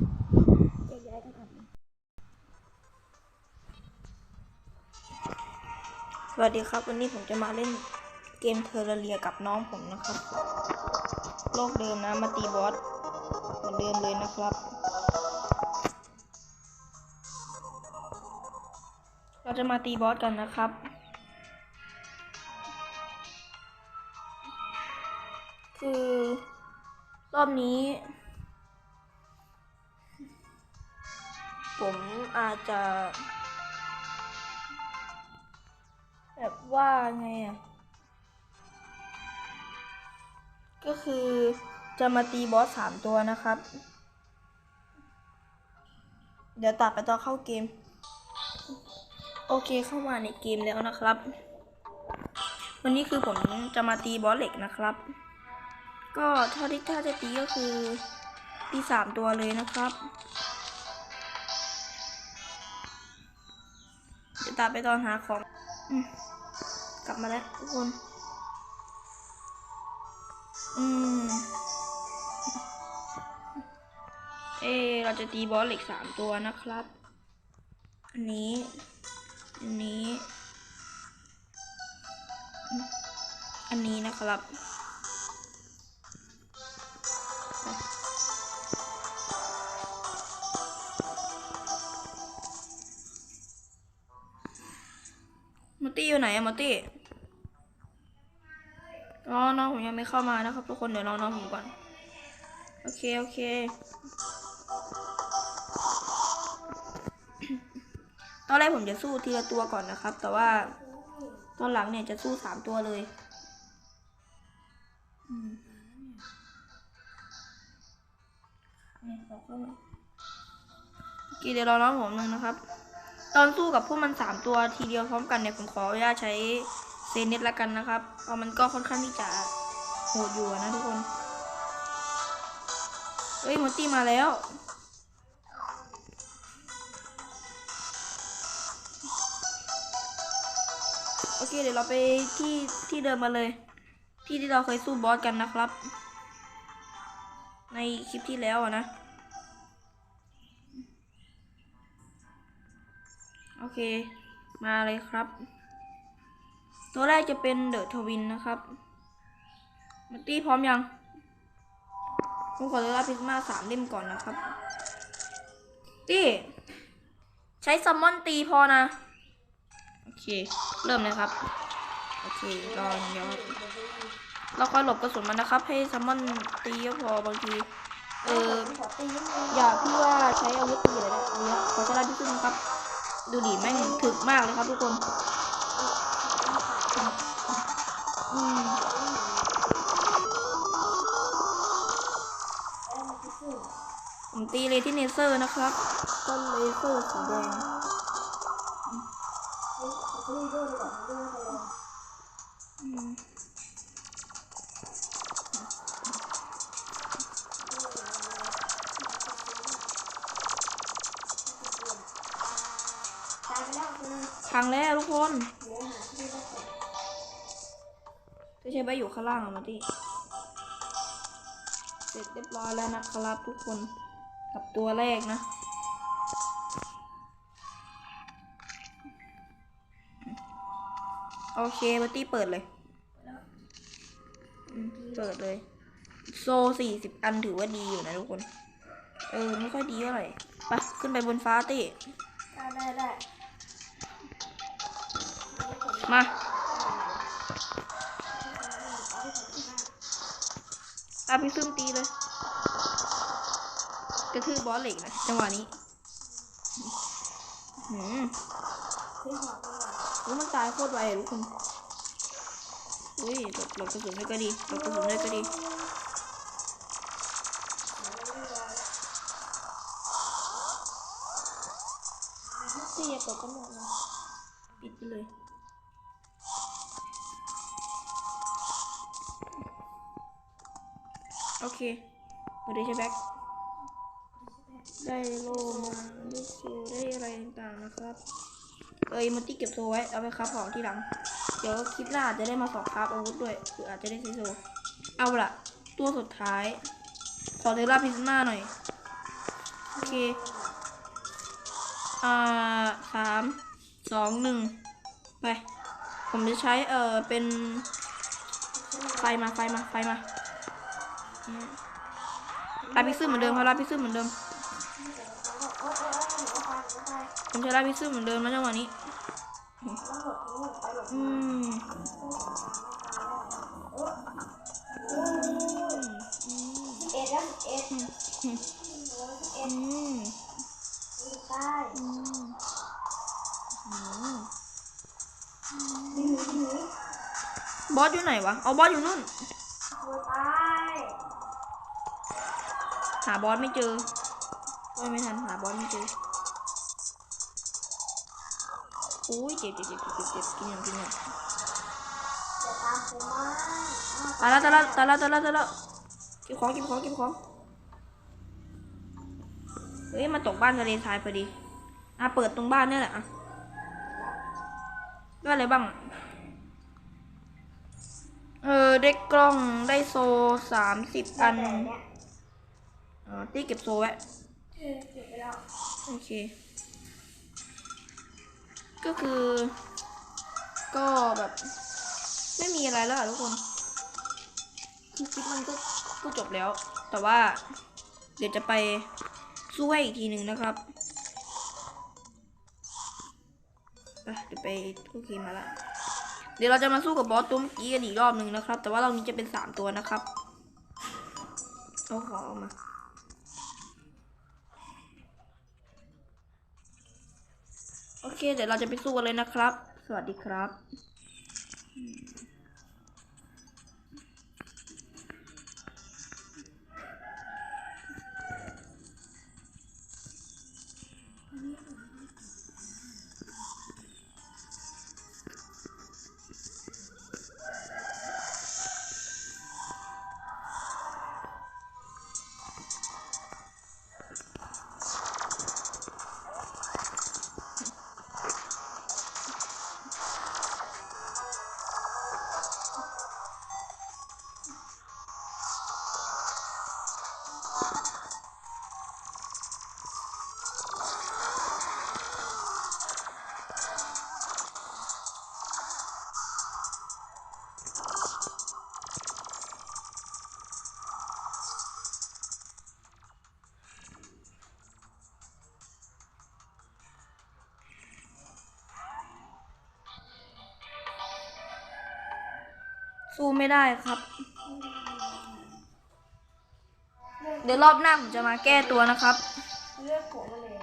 ย้ายกันอ่านสวัสดีครับ วันนี้ผมจะมาเล่นเกมเทอร์เรียกับน้องผมนะครับ โลกเดิมนะมาตีบอสเหมือนเดิมเลยนะครับ เราจะมาตีบอสกันนะครับคือ รอบนี้ อาจจะแบบว่าไงอะ ก็คือจะมาตีบอสสามตัวนะครับ เดี๋ยวตัดไปตอนเข้าเกม โอเคเข้ามาในเกมแล้วนะครับ วันนี้คือผมจะมาตีบอสเหล็กนะครับ ก็เท่าที่ถ้าจะตีก็คือตีสามตัวเลยนะครับ ตัดไปตอนหาของอกลับมาแล้วทุกคน อืม เอ เราจะตีบอสเหล็กสามตัวนะครับ อันนี้ อันนี้ อันนี้นะครับ ตี้อยู่ไหนอะมอตตี้รอน้องผมยังไม่เข้ามานะครับทุกคนเดี๋ยวรอน้องผมก่อน โอเค โอเค ตอนแรกผมจะสู้ทีละตัวก่อนนะครับ แต่ว่าตอนหลังเนี่ยจะสู้สามตัวเลยอืมเนี่ยขอเข้ามาโอเคเดี๋ยวรอน้องผมหนึ่งนะครับ ตอนสู้กับพวกมันสามตัวทีเดียวพร้อมกันเนี่ยผมขออนุญาตใช้เซนเน็ตละกันนะครับ เพราะมันก็ค่อนข้างที่จะโหดอยู่นะทุกคนเอ้ยมอตตี้มาแล้ว โอเคเดี๋ยวเราไปที่ที่เดิมมาเลย ที่ที่เราเคยสู้บอสกันนะครับ ในคลิปที่แล้วอะนะ โอเค มาเลยครับ ตัวแรกจะเป็นเดอะทวินนะครับมัตตี้พร้อมยังผมขอเลือกพิซมาสามเล่มก่อนนะครับ ตี้ ใช้ซัมมอนตีพอนะ โอเค เริ่มเลยครับ โอเครออย่างเดียวครับเราคอยหลบกระสุนมันนะครับ ให้ซัมมอนตีก็พอบางที เออ อย่าพี่ว่าใช้อาวุธตีอะไรนี่ยเนี่ยขอใช้ได้ที่สุดนะครับ ดูดิแม่งถึกมากเลยครับทุกคนอืมแล้วมันจะสู้ผมตีเลยที่เนเซอร์นะครับก็เลเซอร์สีแดงเขาเขาไม่ได้ด้วยหรอกไม่ พังแล้วทุกคนเหลือหาที่ได้ก่อนจะใช้ใบอยู่ข้างล่างอะมาที่เสร็จเรียบร้อยแล้วนะครับทุกคนกับตัวแรกนะโอเคบัตตี้เปิดเลย เปิดเลย โซสี่สิบอันถือว่าดีอยู่นะทุกคน เออ ไม่ค่อยดีเท่าไหร่ไปขึ้นไปบนฟ้าตี้ได้ได้ได้ มา ตามพี่ซึมตีเลย กระทืบบอสเหล็กนะจังหวะนี้หืมรู้มันตายโคตรไวอทุกคน อุ้ยหลบหลบกระสุนด้วยก็ดีหลบกระสุนด้วยก็ดีที่อย่าเปิดกระหมดนะปิดไปเลย โอเคเปิดได้ใช่แบ็คได้โลมาได้ซูได้อะไรต่างๆนะครับ เอ้ยมันตี้เก็บโซไว้ เอาไปครับของที่หลัง เดี๋ยวคลิปหน้าอาจจะได้มาสอบครับอาวุธด้วยหรืออาจจะได้ใช้โซ เอาละตัวสุดท้าย ขอเทล่าพิซมาหน่อย โอเค อ่าสามสองหนึ่งไป ผมจะใช้เออเป็นไฟมาไฟมาไฟมา ลาพิซึมเหมือนเดิมครับลาพิซึมเหมือนเดิมโอ้โอ้โอ้หนูเอาไปหนูเอาไปผมใช้ลาพิซึมเหมือนเดิมนะจังหวะนี้อืมเอ็ดแล้วเอ็ดเอ็ดใช่บอสอยู่ไหนวะ เอาบอสอยู่นู่น หาบอสไม่เจอโอ้ยไม่ทันหาบอสไม่เจอโอ้ยเจ็บเจ็บเจ็บเจ็บเจ็บเจ็บกินอย่างกินอย่างตามผมมาตายแล้วตายแล้วตายแล้วตายแล้วตายแล้วเก็บของเก็บของเก็บของเฮ้ยมาตกบ้านทะเลทรายพอดีอะเปิดตรงบ้านเนี่ยแหละอะได้อะไรบ้างเออได้กล้องได้โซสามสิบอัน อ๋อตีเก็บโซไว้เออเก็บไปแล้ว โอเค ก็คือ ก็แบบ ไม่มีอะไรแล้วอะทุกคน คือคลิปมันก็ก็จบแล้ว แต่ว่า เดี๋ยวจะไปสู้ให้อีกทีหนึ่งนะครับไปเดี๋ยวไปทุกทีมาละเดี๋ยวเราจะมาสู้กับบอสตัวเมื่อกี้กันอีกรอบหนึ่งนะครับ แต่ว่ารอบนี้จะเป็นสามตัวนะครับ เอาของออกมา โอเค เดี๋ยวเราจะไปสู้กันเลยนะครับ สวัสดีครับ สู้ไม่ได้ครับ เดี๋ยวรอบหน้าผมจะมาแก้ตัวนะครับ เลือกผมมาเลย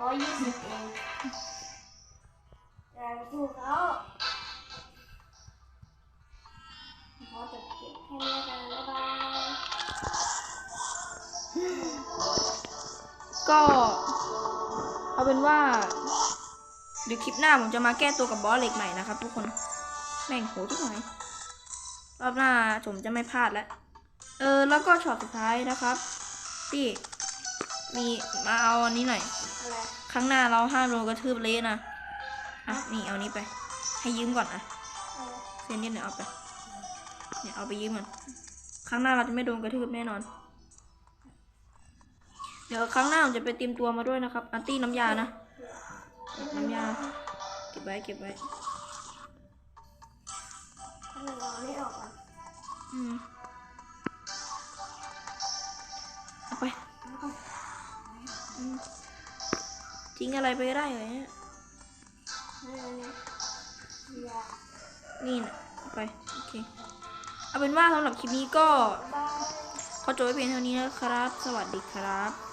ร้อยยี่สิบเองอย่สู้เขาขาจะเก็บแค่นี้แล้วกันบ๊ายบายก็เอาเป็นว่าเดี๋ยวคลิปหน้าผมจะมาแก้ตัวกับบอสเหล็กใหม่นะครับทุกคน แม่งโหทุกหน่อย รอบหน้าผมจะไม่พลาดแล้ว เออ แล้วก็ช็อตสุดท้ายนะครับที่มีมาเอาอันนี้หน่อยอครั้งหน้าเราห้ามโดนกระทืบเละนะ อะ นี่เอานี้ไป ให้ยืมก่อนอะอะไรเซนเนี่ยเอาไป เนี่ยเอาไปยืมมันครั้งหน้าเราจะไม่โดนกระทืบแน่นอน เดี๋ยวครั้งหน้าผมจะไปเตรียมตัวมาด้วยนะครับอันตี้น้ำยานะ น้ำยา เก็บไว้ เก็บไว้ หนูเอาไม่ออกอะอืมเอาไปอืมทิ้งอะไรไปก็ได้เลยเนี่ยนี่นี่อย่านี่นะเอาไป โอเค เอาเป็นว่าสำหรับคลิปนี้ก็บายขอจบไว้เพียงเท่านี้นะครับ สวัสดีครับ